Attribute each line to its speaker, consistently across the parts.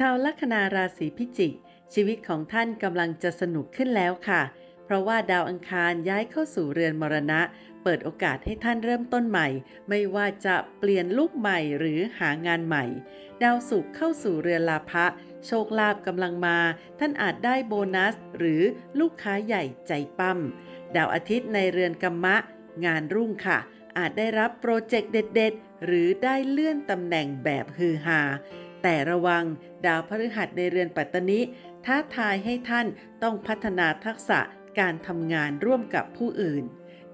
Speaker 1: ชาวลัคนาราศีพิจิก ชีวิตของท่านกำลังจะสนุกขึ้นแล้วค่ะ เพราะว่าดาวอังคารย้ายเข้าสู่เรือนมรณะ เปิดโอกาสให้ท่านเริ่มต้นใหม่ ไม่ว่าจะเปลี่ยนลูกใหม่หรือหางานใหม่ ดาวศุกร์เข้าสู่เรือนลาภะโชคลาภกำลังมา ท่านอาจได้โบนัส หรือลูกค้าใหญ่ใจปั้ม ดาวอาทิตย์ในเรือนกัมมะ งานรุ่งค่ะ อาจได้รับโปรเจกต์เด็ด ๆ หรือได้เลื่อนตำแหน่งแบบฮือฮา แต่ระวังดาวพฤหัสในเรือนปัตตนิท้าทายให้ท่านต้องพัฒนาทักษะการทำงานร่วมกับผู้อื่น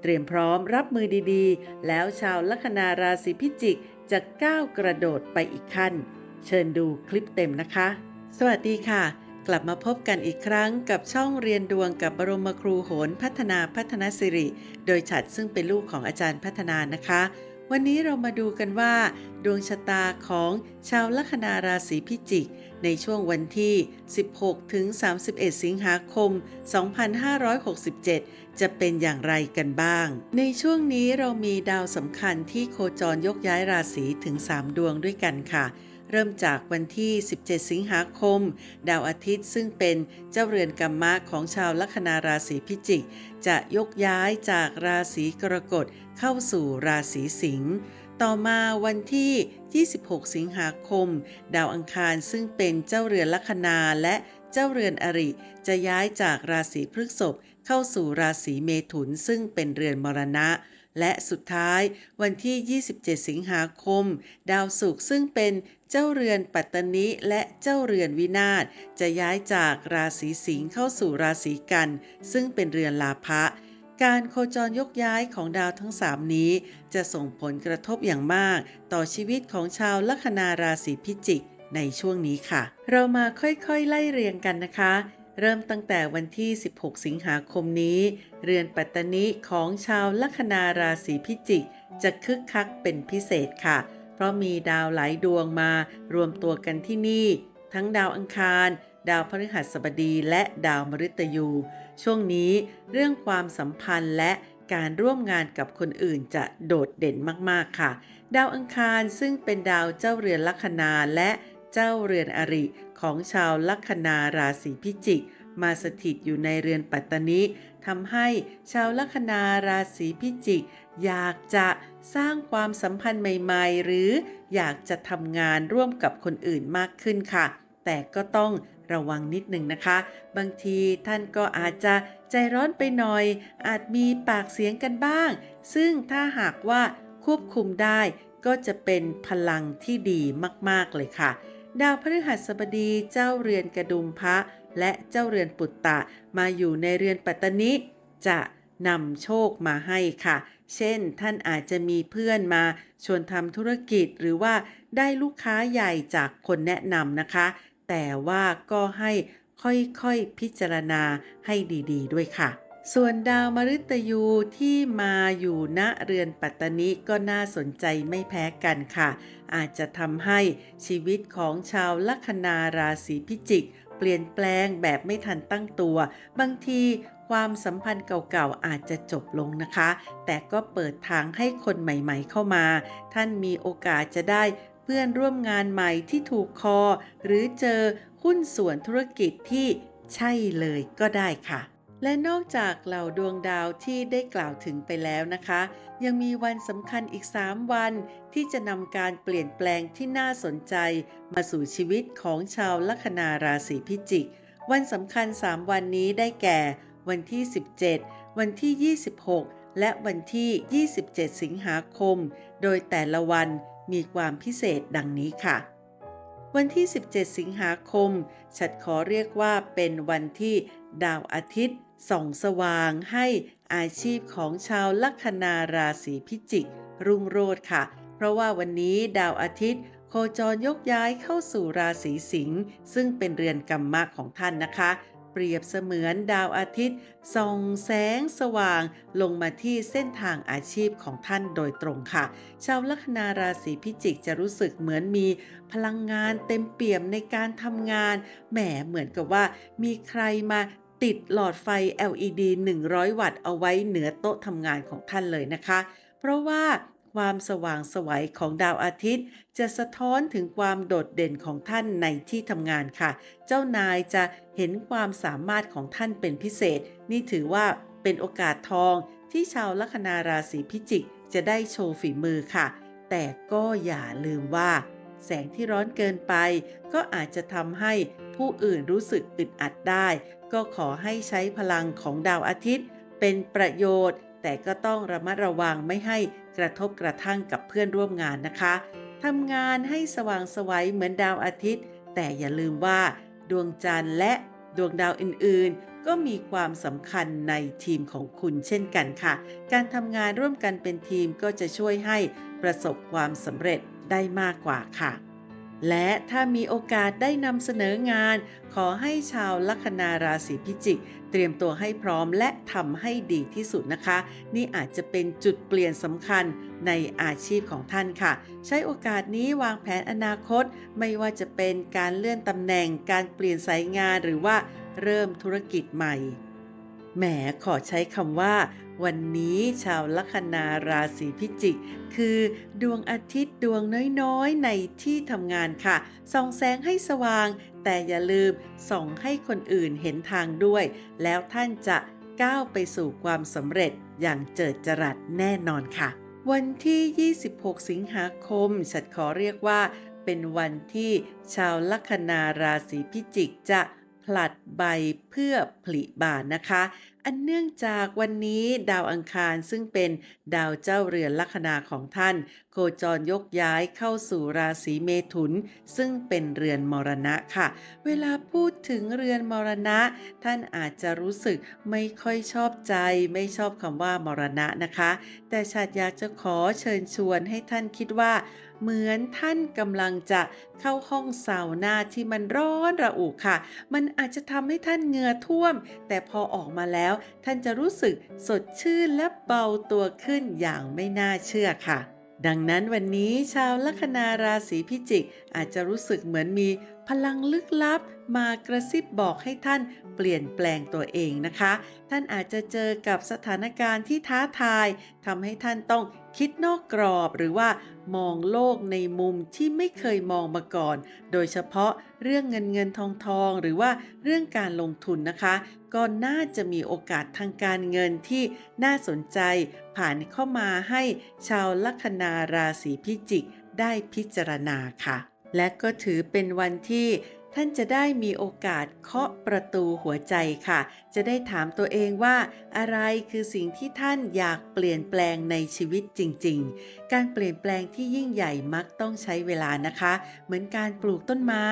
Speaker 1: เตรียมพร้อมรับมือดีๆ แล้วชาวลัคนาราศีพิจิกจะก้าวกระโดดไปอีกขั้น เชิญดูคลิปเต็มนะคะ สวัสดีค่ะ กลับมาพบกันอีกครั้งกับช่องเรียนดวงกับบรมครูโหนพัฒนาพัฒนสิริ โดยฉัดซึ่งเป็นลูกของอาจารย์พัฒนานะคะ วันนี้เรามาดูกันว่า ดวงชะตาของชาวลัคนาราศีพิจิก ในช่วงวันที่ 16 ถึง 31 สิงหาคม 2567 จะเป็นอย่างไรกันบ้าง ในช่วงนี้เรามีดาวสำคัญที่โคจรยกย้ายราศีถึง 3 ดวงด้วยกันค่ะ เริ่มจากวันที่ 17 สิงหาคม ดาวอาทิตย์ซึ่งเป็นเจ้าเรือนกัมมะของชาวลัคนาราศีพิจิก จะยกย้ายจากราศีกรกฎเข้าสู่ราศีสิงห์ต่อมาวันที่ 26 สิงหาคม ดาวอังคารซึ่งเป็นเจ้าเรือนลัคนาและ เจ้าเรือนอริจะย้ายจากราศีพฤษภเข้าสู่ราศีเมถุนซึ่งเป็นเรือนมรณะ และสุดท้ายวันที่ 27 สิงหาคม ดาวศุกร์ซึ่งเป็นเจ้าเรือนปัตตนิและเจ้าเรือนวินาศจะย้ายจากราศีสิงห์เข้าสู่ราศีกัน ซึ่งเป็นเรือนลาภะการโคจรยกย้ายของดาวทั้ง 3 นี้ จะส่งผลกระทบอย่างมาก ต่อชีวิตของชาวลัคนาราศีพิจิก ในช่วงนี้ค่ะ เรามาค่อยๆไล่เรียงกันนะคะ เริ่มตั้งแต่วันที่ 16 สิงหาคมนี้ เรือนปัตตนิของชาวลัคนาราศีพิจิก จะคึกคักเป็นพิเศษค่ะ เพราะมีดาวหลายดวงมารวมตัวกันที่นี่ ทั้งดาวอังคาร ดาวพฤหัสบดีและดาวมฤตยู ช่วงนี้เรื่องความสัมพันธ์และการร่วมงานกับคนอื่นจะโดดเด่นมาก ๆ ค่ะ ดาวอังคารซึ่งเป็นดาวเจ้าเรือนลัคนาและ เจ้าเรือนอริของชาวลัคนาราศีพิจิก มาสถิตอยู่ในเรือนปัตตนิทำให้ชาวลัคนาราศีพิจิก อยากจะสร้างความสัมพันธ์ใหม่ๆ หรืออยากจะทำงานร่วมกับคนอื่นมากขึ้นค่ะ แต่ก็ต้องระวังนิดหนึ่งนะคะ บางทีท่านก็อาจจะใจร้อนไปหน่อย อาจมีปากเสียงกันบ้าง ซึ่งถ้าหากว่าควบคุมได้ก็จะเป็นพลังที่ดีมาก ๆ เลยค่ะ ดาวพฤหัสบดีเจ้าเรือนกระดุมพระ และเจ้าเรือนปุตตะมาอยู่ในเรือนปัตตนิจะนำโชคมาให้ค่ะ เช่นท่านอาจจะมีเพื่อนมาชวนทำธุรกิจหรือว่าได้ลูกค้าใหญ่จากคนแนะนำนะคะ แต่ว่าก็ให้ค่อยๆพิจารณาให้ดีๆด้วยค่ะ ส่วนดาวมฤตยูที่มาอยู่ณเรือนปัตตนิก็น่าสนใจไม่แพ้กันค่ะ อาจจะทำให้ชีวิตของชาวลัคนาราศีพิจิก เปลี่ยนแปลงแบบไม่ทันตั้งตัว บางทีความสัมพันธ์เก่าๆอาจจะจบลงนะคะ แต่ก็เปิดทางให้คนใหม่ๆเข้ามา ท่านมีโอกาสจะได้เพื่อนร่วมงานใหม่ที่ถูกคอ หรือเจอหุ้นส่วนธุรกิจที่ใช่เลยก็ได้ค่ะ และนอกจากเหล่าดวงดาวที่ได้กล่าวถึงไปแล้วนะคะ ยังมีวันสำคัญอีก 3 วันที่จะนำการเปลี่ยนแปลงที่น่าสนใจ มาสู่ชีวิตของชาวลัคนาราศีพิจิก วันสำคัญ 3 วันนี้ได้แก่ วันที่ 17 วันที่ 26 และวันที่ 27 สิงหาคม โดยแต่ละวันมีความพิเศษดังนี้ค่ะ วันที่ 17 สิงหาคมฉัดขอเรียกว่าเป็นวันที่ดาวอาทิตย์ ส่องสว่างให้อาชีพของชาวลัคนาราศีพิจิก รุ่งโรจน์ค่ะ เพราะว่าวันนี้ดาวอาทิตย์ โคจรยกย้ายเข้าสู่ราศีสิงห์ซึ่งเป็นเรือนกรรมะของท่านนะคะ เปรียบเสมือนดาวอาทิตย์ส่องแสงสว่างลงมาที่เส้นทางอาชีพของท่านโดยตรงค่ะ ชาวลัคนาราศีพิจิกจะรู้สึกเหมือนมีพลังงานเต็มเปี่ยมในการทำงาน แหมเหมือนกับว่ามีใครมา ติดหลอดไฟ LED 100 วัตต์เอาไว้เหนือโต๊ะทำงานของท่านเลยนะคะ เพราะว่าความสว่างสวัยของดาวอาทิตย์ จะสะท้อนถึงความโดดเด่นของท่านในที่ทำงานค่ะ เจ้านายจะเห็นความสามารถของท่านเป็นพิเศษ นี่ถือว่าเป็นโอกาสทองที่ชาวลัคนาราศีพิจิก จะได้โชว์ฝีมือค่ะ แต่ก็อย่าลืมว่า แสงที่ร้อนเกินไป ก็อาจจะทำให้ผู้อื่นรู้สึกอึดอัดได้ ก็ขอให้ใช้พลังของดาวอาทิตย์ เป็นประโยชน์ แต่ก็ต้องระมัดระวังไม่ให้กระทบกระทั่งกับเพื่อนร่วมงานนะคะทำงานให้สว่างสวัยเหมือนดาวอาทิตย์ แต่อย่าลืมว่า ดวงจันทร์และดวงดาวอื่นๆ ก็มีความสำคัญในทีมของคุณเช่นกันค่ะ การทำงานร่วมกันเป็นทีมก็จะช่วยให้ประสบความสำเร็จได้มากกว่าค่ะ และถ้ามีโอกาสได้นำเสนองาน ขอให้ชาวลัคนาราศีพิจิก เตรียมตัวให้พร้อมและทำให้ดีที่สุดนะคะ นี่อาจจะเป็นจุดเปลี่ยนสำคัญในอาชีพของท่านค่ะ ใช้โอกาสนี้วางแผนอนาคต ไม่ว่าจะเป็นการเลื่อนตำแหน่ง การเปลี่ยนสายงานหรือว่าเริ่มธุรกิจใหม่แหมขอใช้คำว่า วันนี้ชาวลัคนาราศีพิจิก คือดวงอาทิตย์ดวงน้อยๆ ในที่ทำงานค่ะ ส่องแสงให้สว่าง แต่อย่าลืมส่องให้คนอื่นเห็นทางด้วย แล้วท่านจะก้าวไปสู่ความสำเร็จอย่างเจิดจรัสแน่นอนค่ะ วันที่ 26 สิงหาคม ฉัดขอเรียกว่า เป็นวันที่ชาวลัคนาราศีพิจิกจะ ผลัดใบเพื่อผลิบานนะคะ อันเนื่องจากวันนี้ดาวอังคารซึ่งเป็นดาวเจ้าเรือนลัคนาของท่าน โคจรยกย้ายเข้าสู่ราศีเมถุน ซึ่งเป็นเรือนมรณะค่ะ เวลาพูดถึงเรือนมรณะ ท่านอาจจะรู้สึกไม่ค่อยชอบใจ ไม่ชอบคำว่ามรณะนะคะ แต่ชาติอยากจะขอเชิญชวนให้ท่านคิดว่า เหมือนท่านกำลังจะเข้าห้องซาวน่าที่มันร้อนระอุค่ะ มันอาจจะทำให้ท่านเหงื่อท่วม แต่พอออกมาแล้ว ท่านจะรู้สึกสดชื่นและเบาตัวขึ้นอย่างไม่น่าเชื่อค่ะ ดังนั้นวันนี้ชาวลัคนาราศีพิจิก อาจจะรู้สึกเหมือนมีพลังลึกลับมากระซิบบอกให้ท่านเปลี่ยนแปลงตัวเองนะคะ ท่านอาจจะเจอกับสถานการณ์ที่ท้าทายทำให้ท่านต้อง คิดนอกกรอบหรือว่ามองโลกในมุมที่ไม่เคยมองมาก่อน โดยเฉพาะเรื่องเงินเงินทองทองหรือว่าเรื่องการลงทุนนะคะ ก็น่าจะมีโอกาสทางการเงินที่น่าสนใจ ผ่านเข้ามาให้ชาวลัคนาราศีพิจิกได้พิจารณาค่ะ และก็ถือเป็นวันที่ ท่านจะได้มีโอกาสเคาะประตูหัวใจค่ะ จะได้ถามตัวเองว่า อะไรคือสิ่งที่ท่านอยากเปลี่ยนแปลงในชีวิตจริง การเปลี่ยนแปลงที่ยิ่งใหญ่มักต้องใช้เวลานะคะ เหมือนการปลูกต้นไม้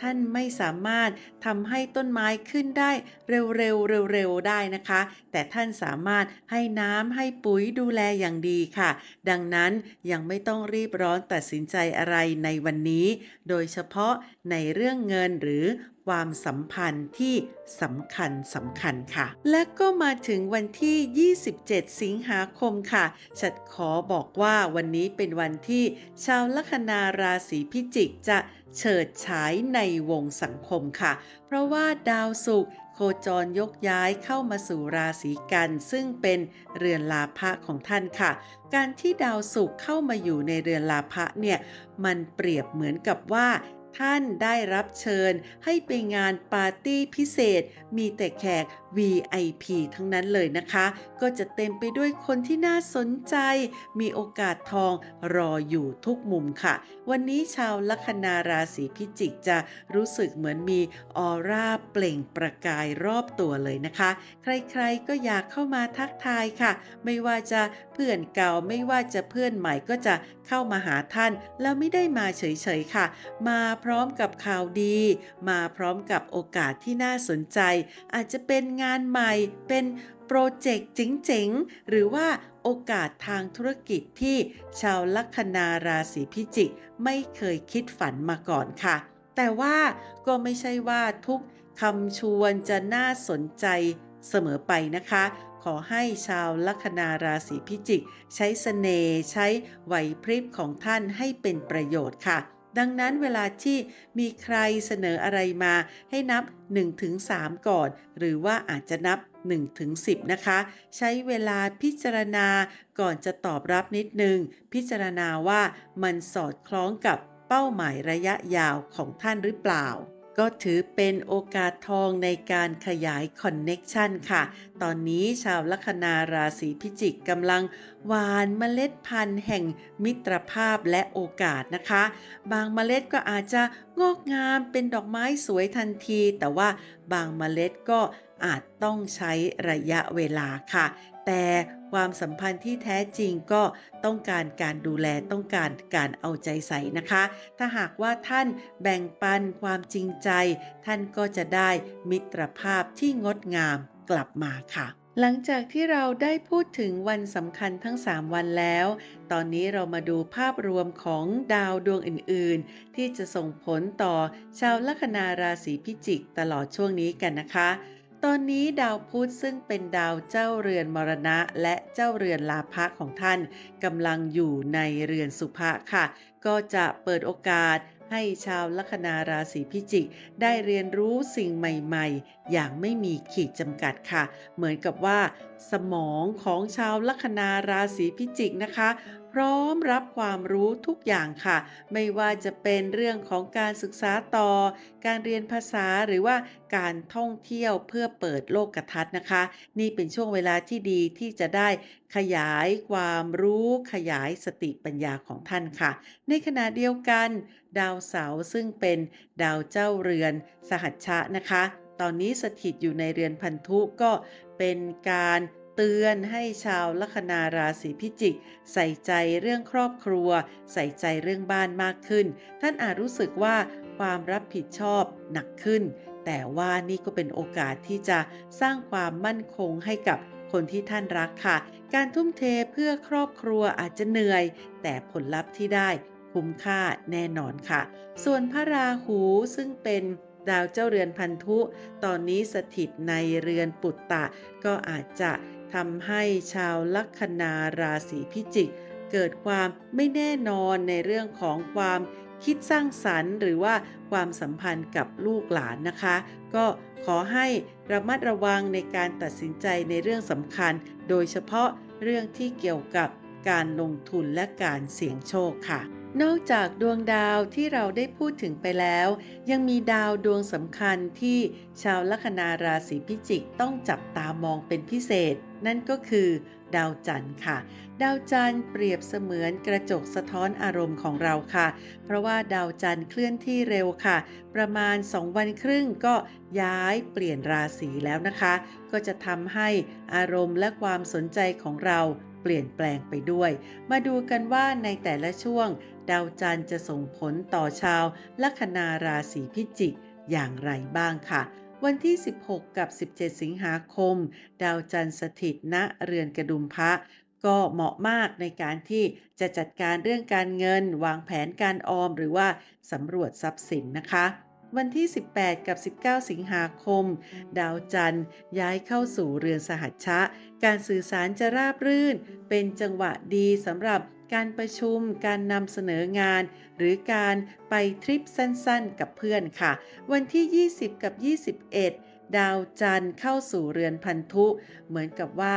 Speaker 1: ท่านไม่สามารถทำให้ต้นไม้ขึ้นได้เร็วๆเร็วๆได้นะคะ แต่ท่านสามารถให้น้ำให้ปุ๋ยดูแลอย่างดีค่ะ ดังนั้นยังไม่ต้องรีบร้อนตัดสินใจอะไรในวันนี้ โดยเฉพาะในเรื่องเงินหรือ ความสัมพันธ์ที่สำคัญสำคัญค่ะ และก็มาถึงวันที่ 27 สิงหาคมค่ะ ฉัดขอบอกว่าวันนี้เป็นวันที่ชาวลัคนาราศีพิจิกจะเฉิดฉายในวงสังคมค่ะ เพราะว่าดาวศุกร์โคจรยกย้ายเข้ามาสู่ราศีกัน ซึ่งเป็นเรือนลาภะของท่านค่ะ การที่ดาวศุกร์เข้ามาอยู่ในเรือนลาภะเนี่ย มันเปรียบเหมือนกับว่า ท่านได้รับเชิญให้ไปงานปาร์ตี้พิเศษ มีแต่แขก VIP ทั้งนั้นเลยนะคะ ก็จะเต็มไปด้วยคนที่น่าสนใจ มีโอกาสทองรออยู่ทุกมุมค่ะ วันนี้ชาวลัคนาราศีพิจิกจะรู้สึกเหมือนมีออร่าเปล่งประกายรอบตัวเลยนะคะ ใครๆก็อยากเข้ามาทักทายค่ะ ไม่ว่าจะ พื่อนเก่าไม่ว่าจะเพื่อนใหม่ก็จะเข้ามาหาท่าน แล้วไม่ได้มาเฉยๆค่ะ มาพร้อมกับข่าวดี มาพร้อมกับโอกาสที่น่าสนใจ อาจจะเป็นงานใหม่เป็นโปรเจกต์เจ๋งๆ หรือว่าโอกาสทางธุรกิจที่ชาวลัคนาราศีพิจิก ไม่เคยคิดฝันมาก่อนค่ะ แต่ว่าก็ไม่ใช่ว่าทุกคำชวนจะน่าสนใจเสมอไปนะคะ ขอให้ชาวลัคนาราศีพิจิก ใช้เสน่ห์ใช้ไหวพริบของท่านให้เป็นประโยชน์ค่ะ ดังนั้นเวลาที่มีใครเสนออะไรมาให้นับ 1-3 ก่อน หรือว่าอาจจะนับ1-10 นะคะ ใช้เวลาพิจารณาก่อนจะตอบรับนิดนึง พิจารณาว่ามันสอดคล้องกับเป้าหมายระยะยาวของท่านหรือเปล่า ก็ถือเป็นโอกาสทองในการขยายคอนเน็กชันค่ะ ตอนนี้ชาวลัคนาราศีพิจิกกำลังหวานเมล็ดพันธุ์แห่งมิตรภาพและโอกาสนะคะ บางเมล็ดก็อาจจะงอกงามเป็นดอกไม้สวยทันที แต่ว่าบางเมล็ดก็อาจต้องใช้ระยะเวลาค่ะ แต่ความสัมพันธ์ที่แท้จริงก็ต้องการการดูแลต้องการการเอาใจใส่นะคะ ถ้าหากว่าท่านแบ่งปันความจริงใจ ท่านก็จะได้มิตรภาพที่งดงามกลับมาค่ะ หลังจากที่เราได้พูดถึงวันสำคัญทั้ง 3 วันแล้ว ตอนนี้เรามาดูภาพรวมของดาวดวงอื่น ๆ ที่จะส่งผลต่อชาวลัคนาราศีพิจิกตลอดช่วงนี้กันนะคะ ตอนนี้ดาวพุธซึ่งเป็นดาวเจ้าเรือนมรณะ และเจ้าเรือนลาภะของท่านกำลังอยู่ในเรือนสุภะค่ะ ก็จะเปิดโอกาสให้ชาวลัคนาราศีพิจิก ได้เรียนรู้สิ่งใหม่ๆ อย่างไม่มีขีดจำกัดค่ะ เหมือนกับว่า สมองของชาวลัคนาราศีพิจิกนะคะ พร้อมรับความรู้ทุกอย่างค่ะ ไม่ว่าจะเป็นเรื่องของการศึกษาต่อ การเรียนภาษาหรือว่าการท่องเที่ยวเพื่อเปิดโลกทัศน์นะคะ นี่เป็นช่วงเวลาที่ดีที่จะได้ขยายความรู้ขยายสติปัญญาของท่านค่ะ ในขณะเดียวกัน ดาวเสาร์ซึ่งเป็นดาวเจ้าเรือน สหัชชะนะคะ ตอนนี้สถิตอยู่ในเรือนพันธุก็เป็นการ เตือนให้ชาวลัคนาราศีพิจิก ใส่ใจเรื่องครอบครัว ใส่ใจเรื่องบ้านมากขึ้น ท่านอาจรู้สึกว่าความรับผิดชอบหนักขึ้น แต่ว่านี่ก็เป็นโอกาสที่จะสร้างความมั่นคงให้กับคนที่ท่านรักค่ะ การทุ่มเทเพื่อครอบครัวอาจจะเหนื่อย แต่ผลลัพธ์ที่ได้คุ้มค่าแน่นอนค่ะ ส่วนพระราหูซึ่งเป็นดาวเจ้าเรือนพันธุ ตอนนี้สถิตในเรือนปุตตะ ก็อาจจะ ทำให้ชาวลัคนาราศีพิจิก เกิดความไม่แน่นอนในเรื่องของความคิดสร้างสรรค์ หรือว่าความสัมพันธ์กับลูกหลานนะคะ ก็ขอให้ระมัดระวังในการตัดสินใจในเรื่องสำคัญ โดยเฉพาะเรื่องที่เกี่ยวกับการลงทุนและการเสี่ยงโชคค่ะ นอกจากดวงดาวที่เราได้พูดถึงไปแล้ว ยังมีดาวดวงสำคัญที่ชาวลัคนาราศีพิจิกต้องจับตามองเป็นพิเศษ นั่นก็คือ ดาวจันทร์ค่ะ ดาวจันทร์เปรียบเสมือนกระจกสะท้อนอารมณ์ของเราค่ะ เพราะว่าดาวจันทร์เคลื่อนที่เร็วค่ะ ประมาณ 2 วันครึ่งก็ย้ายเปลี่ยนราศีแล้วนะคะ ก็จะทำให้อารมณ์และความสนใจของเรา เปลี่ยนแปลงไปด้วย มาดูกันว่าในแต่ละช่วง ดาวจันทร์จะส่งผลต่อชาวลัคนาราศีพิจิกอย่างไรบ้างค่ะ วันที่ 16 กับ 17 สิงหาคม ดาวจันทร์สถิตณเรือนกระดุมพระก็เหมาะมากในการที่จะจัดการเรื่องการเงิน วางแผนการออม หรือว่าสำรวจทรัพย์สินนะคะ วันที่ 18 กับ 19 สิงหาคม ดาวจันทร์ย้ายเข้าสู่เรือนสหัชชะ การสื่อสารจะราบรื่น เป็นจังหวะดีสำหรับการประชุม การนำเสนองาน หรือการไปทริปสั้นๆ กับเพื่อนค่ะ วันที่ 20 กับ 21 ดาวจันทร์เข้าสู่เรือนพันธุ เหมือนกับว่า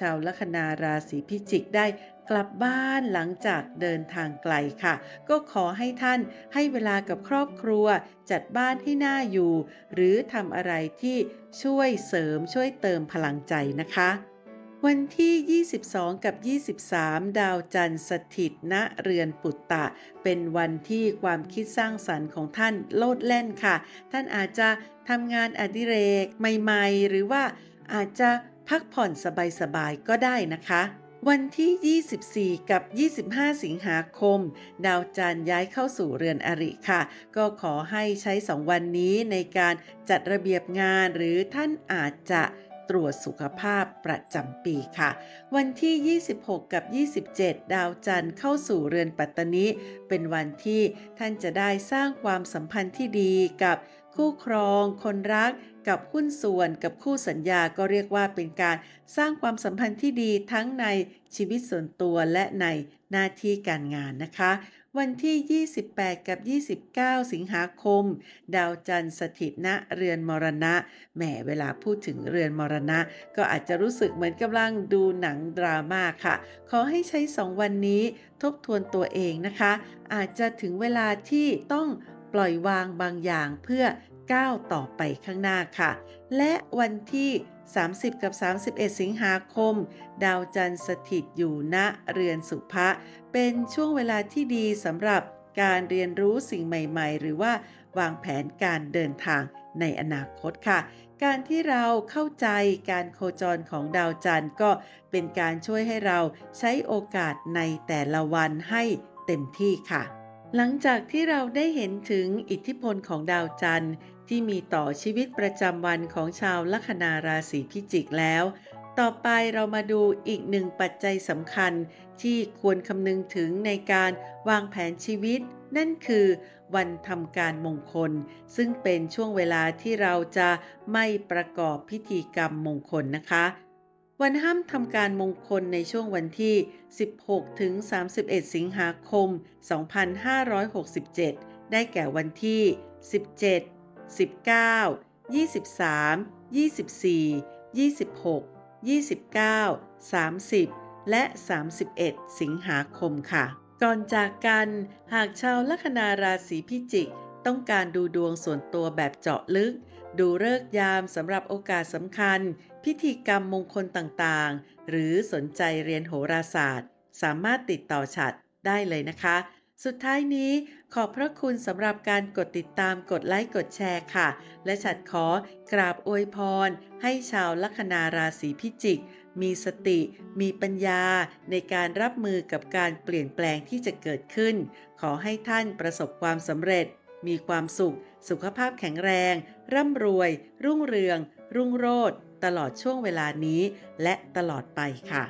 Speaker 1: ชาวลัคนาราศีพิจิกได้กลับบ้านหลังจากเดินทางไกลค่ะ ก็ขอให้ท่านให้เวลากับครอบครัว จัดบ้านให้น่าอยู่ หรือทำอะไรที่ช่วยเสริมช่วยเติมพลังใจนะคะวันที่ 22 กับ 23 ดาวจันทร์สถิตณเรือนปุตตะ เป็นวันที่ความคิดสร้างสรรค์ของท่านโลดแล่นค่ะ ท่านอาจจะทำงานอดิเรกใหม่ ๆ หรือว่าอาจจะ พักผ่อนสบายๆก็ได้นะคะ วันที่ 24 กับ 25 สิงหาคม ดาวจันทร์ย้ายเข้าสู่เรือนอริค่ะ ก็ขอให้ใช้ 2 วันนี้ในการจัดระเบียบงานหรือท่านอาจจะตรวจสุขภาพประจำปีค่ะ วันที่ 26 กับ 27 ดาวจันทร์เข้าสู่เรือนปัตตนิเป็นวันที่ท่านจะได้สร้างความสัมพันธ์ที่ดีกับ คู่ครอง คนรัก กับหุ้นส่วนกับคู่สัญญาก็เรียกว่าเป็นการสร้างความสัมพันธ์ที่ดีทั้งในชีวิตส่วนตัวและในหน้าที่การงานนะคะ วันที่ 28 กับ 29 สิงหาคม ดาวจันทร์สถิตณเรือนมรณะแหมเวลาพูดถึงเรือนมรณะ ก็อาจจะรู้สึกเหมือนกำลังดูหนังดราม่าค่ะ ขอให้ใช้ 2 วันนี้ทบทวนตัวเองนะคะ อาจจะถึงเวลาที่ต้อง ปล่อยวางบางอย่างเพื่อก้าวต่อไปข้างหน้าค่ะ และวันที่ 30 กับ 31 สิงหาคม ดาวจันทร์สถิตอยู่ณเรือนสุภะเป็นช่วงเวลาที่ดีสำหรับการเรียนรู้สิ่งใหม่ๆ หรือว่าวางแผนการเดินทางในอนาคตค่ะ การที่เราเข้าใจการโคจรของดาวจันทร์ก็เป็นการช่วยให้เราใช้โอกาสในแต่ละวันให้เต็มที่ค่ะ หลังจากที่เราได้เห็นถึงอิทธิพลของดาวจันทร์ ที่มีต่อชีวิตประจำวันของชาวลัคนาราศีพิจิกแล้ว ต่อไปเรามาดูอีกหนึ่งปัจจัยสำคัญ ที่ควรคำนึงถึงในการวางแผนชีวิต นั่นคือวันทำการมงคล ซึ่งเป็นช่วงเวลาที่เราจะไม่ประกอบพิธีกรรมมงคลนะคะ วันห้ามทำการมงคลในช่วงวันที่ 16 ถึง 31 สิงหาคม 2567 ได้แก่วันที่ 17 19 23 24 26 29 30 และ 31 สิงหาคมค่ะ ก่อนจากกัน หากชาวลัคนาราศีพิจิก ต้องการดูดวงส่วนตัวแบบเจาะลึก ดูเลิกยามสำหรับโอกาสสำคัญ พิธีกรรมมงคลต่างๆ หรือสนใจเรียนโหราศาสตร์ สามารถติดต่อฉัดได้เลยนะคะ สุดท้ายนี้ขอบพระคุณสำหรับการกดติดตามกดไลค์กดแชร์ค่ะ และฉัดขอกราบอวยพร ให้ชาวลัคนาราศีพิจิก มีสติ มีปัญญา ในการรับมือกับการเปลี่ยนแปลงที่จะเกิดขึ้น ขอให้ท่านประสบความสำเร็จ มีความสุข สุขภาพแข็งแรง ร่ำรวย รุ่งเรือง รุ่งโรจน์ ตลอดช่วงเวลานี้และตลอดไปค่ะ